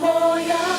моя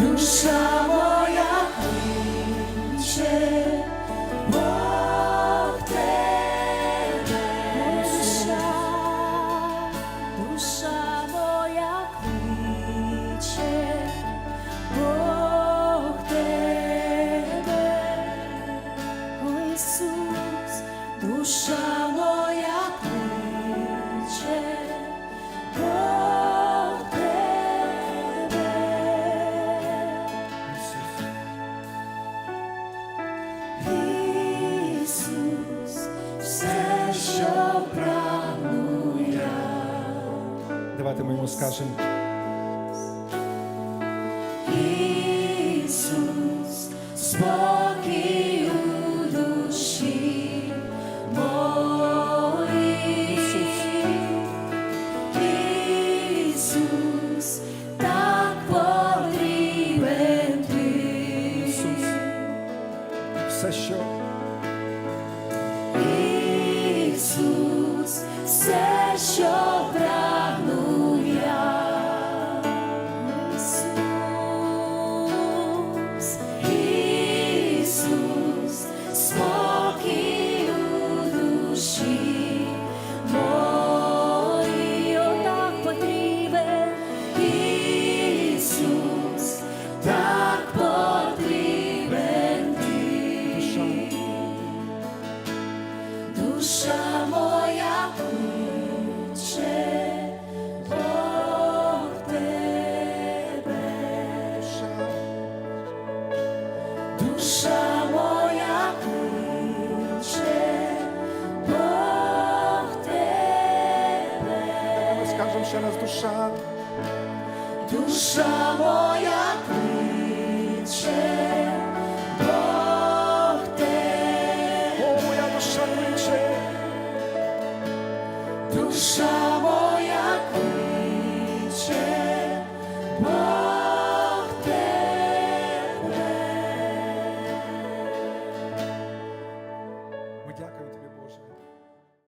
Душа моя Давайте ми йому скажемо. душа моя кличе Бог тебе. Скажемо ще раз душа. Душа моя кличе